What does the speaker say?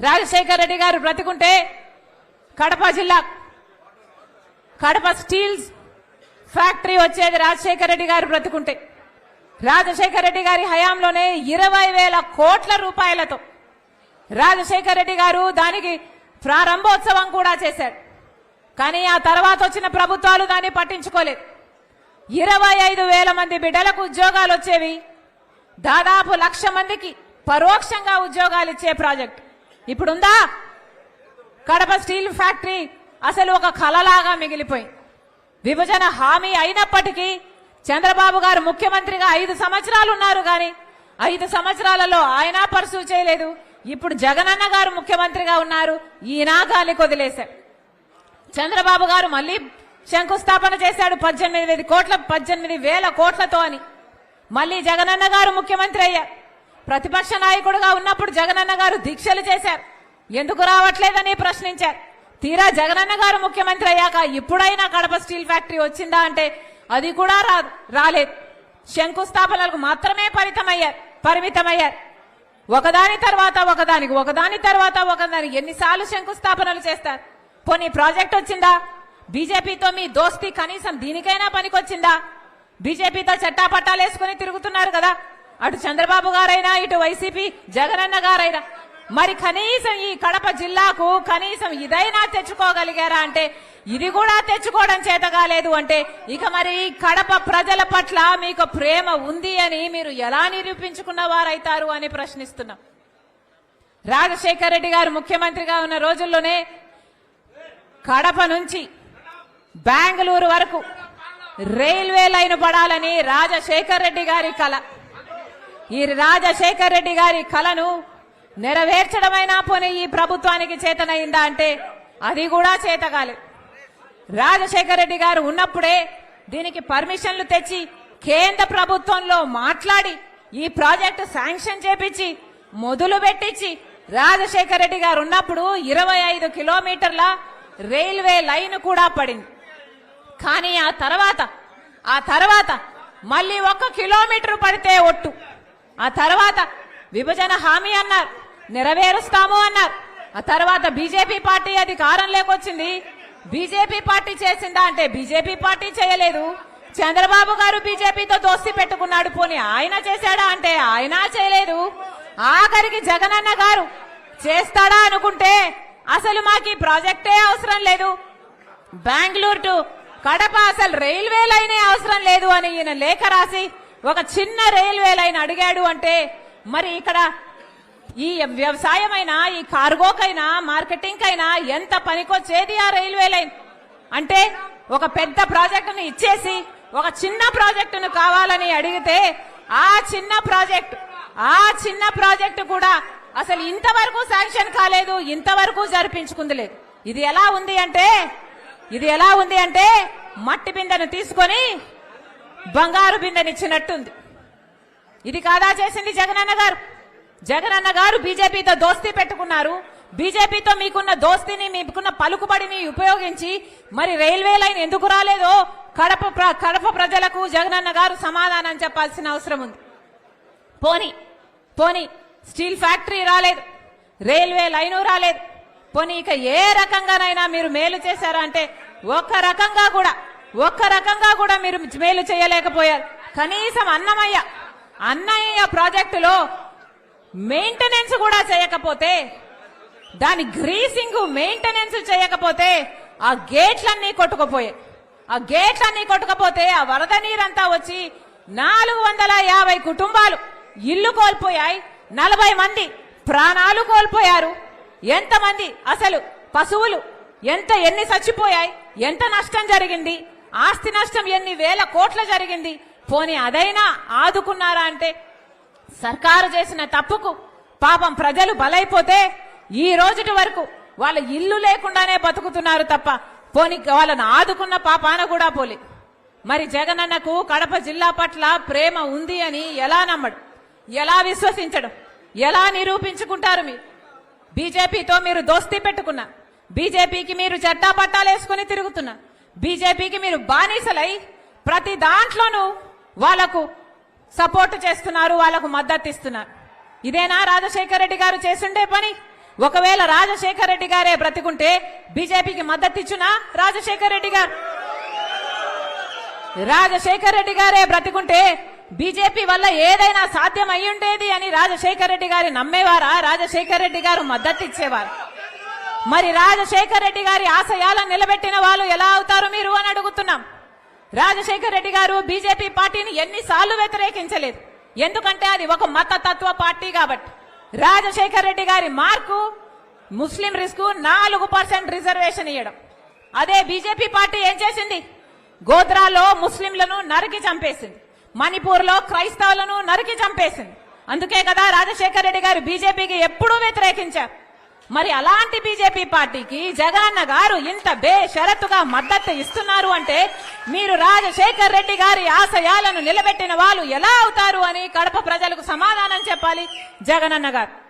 రాజశేఖర్ రెడ్డి గారు బ్రతికుంటే కడప జిల్లా Kadapa steels factory వచ్చేది రాజశేఖర రెడ్డి గారు బ్రతుకుంటే. రాజశేఖర రెడ్డి గారి హయాంలోనే ఇరవై వేల కోట్ల రూపాయలతో రాజశేఖర రెడ్డి గారు దానికి ప్రారంభోత్సవం కూడా చేశాడు కానీ ఆ తర్వాత వచ్చిన ప్రభుత్వాలు దాన్ని పట్టించుకోలేదు. ఇరవై ఐదు వేల మంది బిడ్డలకు ఉద్యోగాలు వచ్చేవి దాదాపు లక్ష మందికి పరోక్షంగా ఉద్యోగాలు ఇచ్చే ప్రాజెక్ట్. ఇప్పుడుందా? కడప స్టీల్ ఫ్యాక్టరీ అసలు ఒక కలలాగా మిగిలిపోయింది విభజన హామీ అయినప్పటికీ చంద్రబాబు గారు ముఖ్యమంత్రిగా ఐదు సంవత్సరాలు ఉన్నారు కానీ ఐదు సంవత్సరాలలో ఆయన పర్సూ చేయలేదు. ఇప్పుడు జగనన్న గారు ముఖ్యమంత్రిగా ఉన్నారు. ఈయన గాలి కొదిలేశారు. చంద్రబాబు గారు మళ్ళీ శంకుస్థాపన చేశాడు పద్దెనిమిది కోట్ల పద్దెనిమిది వేల కోట్లతో అని. మళ్ళీ జగనన్న గారు ముఖ్యమంత్రి అయ్యారు. ప్రతిపక్ష నాయకుడుగా ఉన్నప్పుడు జగనన్న గారు దీక్షలు చేశారు. ఎందుకు రావట్లేదని ప్రశ్నించారు. తీరా జగనన్న గారు ముఖ్యమంత్రి అయ్యాక ఇప్పుడైనా కడప స్టీల్ ఫ్యాక్టరీ వచ్చిందా అంటే అది కూడా రాదు రాలేదు. శంకుస్థాపనలకు మాత్రమే పరితమయ్యారు పరిమితమయ్యారు. ఒకదాని తర్వాత ఒకదానికి ఒకదాని తర్వాత ఒకదానికి ఎన్నిసార్లు శంకుస్థాపనలు చేస్తారు. పోనీ ప్రాజెక్ట్ వచ్చిందా? బీజేపీతో మీ దోస్తి కనీసం దీనికైనా పనికొచ్చిందా? బీజేపీతో చట్టాపట్టాలు వేసుకుని తిరుగుతున్నారు కదా. అటు చంద్రబాబు గారైనా ఇటు వైసీపీ జగనన్న గారైనా మరి కనీసం ఈ కడప జిల్లాకు కనీసం ఇదైనా తెచ్చుకోగలిగారా అంటే ఇది కూడా తెచ్చుకోవడం చేత కాలేదు అంటే ఇక మరి కడప ప్రజల పట్ల మీకు ప్రేమ ఉంది అని మీరు ఎలా నిరూపించుకున్న వారైతారు అని ప్రశ్నిస్తున్నాం. రాజశేఖర రెడ్డి గారు ముఖ్యమంత్రిగా ఉన్న రోజుల్లోనే కడప నుంచి బెంగళూరు వరకు రైల్వే లైన్ పడాలని రాజశేఖర్ రెడ్డి గారి కళ ఈ రాజశేఖర్ రెడ్డి గారి కలను నెరవేర్చడమైనా పోనీ ఈ ప్రభుత్వానికి చేతనైందా అంటే అది కూడా చేతగాలి. రాజశేఖర్ రెడ్డి గారు ఉన్నప్పుడే దీనికి పర్మిషన్లు తెచ్చి కేంద్ర ప్రభుత్వంలో మాట్లాడి ఈ ప్రాజెక్టు శాంక్షన్ చేపించి మొదలు పెట్టించి రాజశేఖర్ రెడ్డి గారు ఉన్నప్పుడు ఇరవై ఐదు కిలోమీటర్ల రైల్వే లైన్ కూడా పడింది. కానీ ఆ తర్వాత ఆ తర్వాత మళ్ళీ ఒక్క కిలోమీటర్ పడితే ఒట్టు. ఆ తర్వాత విభజన హామీ అన్నారు నెరవేరుస్తాము అన్నారు. ఆ తర్వాత బీజేపీ పార్టీ అధికారం లేకొచ్చింది. బీజేపీ పార్టీ చేసిందా అంటే బీజేపీ పార్టీ చేయలేదు. చంద్రబాబు గారు బీజేపీతో దోస్తి పెట్టుకున్నాడు పోనీ ఆయన చేశాడా అంటే ఆయన చేయలేదు. ఆఖరికి జగనన్న గారు చేస్తాడా అనుకుంటే అసలు మాకు ఈ ప్రాజెక్టే అవసరం లేదు. బెంగళూరు టు కడప అసలు రైల్వే లైనే అవసరం లేదు అని ఈయన లేఖ రాసి ఒక చిన్న రైల్వే లైన్ అడిగాడు అంటే మరి ఇక్కడ ఈ వ్యవసాయమైనా ఈ కార్గోకైనా మార్కెటింగ్కైనా ఎంత పనికొచ్చేది ఆ రైల్వే లైన్ అంటే ఒక పెద్ద ప్రాజెక్టును ఇచ్చేసి ఒక చిన్న ప్రాజెక్టును కావాలని అడిగితే ఆ చిన్న ప్రాజెక్ట్ ఆ చిన్న ప్రాజెక్టు కూడా అసలు ఇంతవరకు శాంక్షన్ కాలేదు ఇంతవరకు జరిపించుకుంది లేదు. ఇది ఎలా ఉంది అంటే ఇది ఎలా ఉంది అంటే మట్టి బిందెను తీసుకొని బంగారు బిందెనిచ్చినట్టుంది. ఇది కాదా చేసింది జగనన్న గారు? జగనన్న గారు బీజేపీతో దోస్తీ పెట్టుకున్నారు. బీజేపీతో మీకున్న దోస్తీని మీకున్న పలుకుబడిని ఉపయోగించి మరి రైల్వే లైన్ ఎందుకు రాలేదో కడప కడప ప్రజలకు జగనన్న గారు సమాధానం చెప్పాల్సిన అవసరం ఉంది. పోని పోని స్టీల్ ఫ్యాక్టరీ రాలేదు రైల్వే లైను రాలేదు పోనీ ఇక ఏ రకంగానైనా మీరు మేలు చేశారా అంటే ఒక్క రకంగా కూడా ఒక్క రకంగా కూడా మీరు మేలు చేయలేకపోయారు. కనీసం అన్నమయ్య అన్నయ్య ప్రాజెక్టులో మెయింటెనెన్స్ కూడా చేయకపోతే దాని గ్రీసింగ్ మెయింటెనెన్స్ చేయకపోతే ఆ గేట్లన్నీ కొట్టుకుపోయాయి. ఆ గేట్లన్నీ కొట్టుకపోతే ఆ వరద నీరంతా వచ్చి నాలుగు వందల యాభై కుటుంబాలు ఇల్లు కోల్పోయాయి. నలభై మంది ప్రాణాలు కోల్పోయారు. ఎంతమంది అసలు పశువులు ఎంత ఎన్ని చచ్చిపోయాయి ఎంత నష్టం జరిగింది ఆస్తి నష్టం ఎన్ని వేల కోట్ల జరిగింది? పోనీ అదైనా ఆదుకున్నారా అంటే? సర్కారు చేసిన తప్పుకు పాపం ప్రజలు బలైపోతే ఈ రోజుటి వరకు వాళ్ళ ఇల్లు లేకుండానే బతుకుతున్నారు తప్ప పోని వాళ్ళను ఆదుకున్న పాపాన కూడా పోలే. మరి జగనన్నకు కడప జిల్లా పట్ల ప్రేమ ఉంది అని ఎలా నమ్మడు? ఎలా విశ్వసించడం? ఎలా నిరూపించుకుంటారు మీరు? బీజేపీతో మీరు దోస్తీ పెట్టుకున్నా బీజేపీకి మీరు చట్టా పట్టాలు వేసుకుని తిరుగుతున్నారు బీజేపీకి మీరు బానిసలై ప్రతి దాంట్లోనూ వాళ్ళకు సపోర్ట్ చేస్తున్నారు వాళ్ళకు మద్దతు ఇస్తున్నారు. ఇదేనా రాజశేఖర రెడ్డి గారు చేసిండే పని? ఒకవేళ రాజశేఖర రెడ్డి గారే బ్రతికుంటే బీజేపీకి మద్దతు ఇచ్చునా రాజశేఖర రెడ్డి గారు? రాజశేఖర రెడ్డి గారే బ్రతికుంటే బీజేపీ వల్ల ఏదైనా సాధ్యం అయ్యుండేది అని రాజశేఖర రెడ్డి గారి నమ్మేవారా? రాజశేఖర రెడ్డి గారు మద్దతు ఇచ్చేవారు. మరి రాజశేఖర్ రెడ్డి గారి ఆశయాలను నిలబెట్టిన వాళ్ళు ఎలా అవుతారు మీరు అని అడుగుతున్నాం. రాజశేఖర్ రెడ్డి గారు బీజేపీ పార్టీని ఎన్నిసార్లు వ్యతిరేకించలేదు. ఎందుకంటే అది ఒక మత తత్వ పార్టీ కాబట్టి. రాజశేఖర్ రెడ్డి గారి మార్కు ముస్లిం రిస్క్ నాలుగు పర్సెంట్ రిజర్వేషన్ ఇవ్వడం అదే బీజేపీ పార్టీ ఏం చేసింది? గోద్రాలో ముస్లింలను నరికి చంపేసింది. మణిపూర్లో క్రైస్తవులను నరికి చంపేసింది. అందుకే కదా రాజశేఖర్ రెడ్డి గారు బీజేపీకి ఎప్పుడూ వ్యతిరేకించారు. మరి అలాంటి బీజేపీ పార్టీకి జగన్న గారు ఇంత బేషరతుగా మద్దతు ఇస్తున్నారు అంటే మీరు రాజశేఖర్ రెడ్డి గారి ఆశయాలను నిలబెట్టిన వాళ్ళు ఎలా అవుతారు అని కడప ప్రజలకు సమాధానం చెప్పాలి జగనన్న గారు.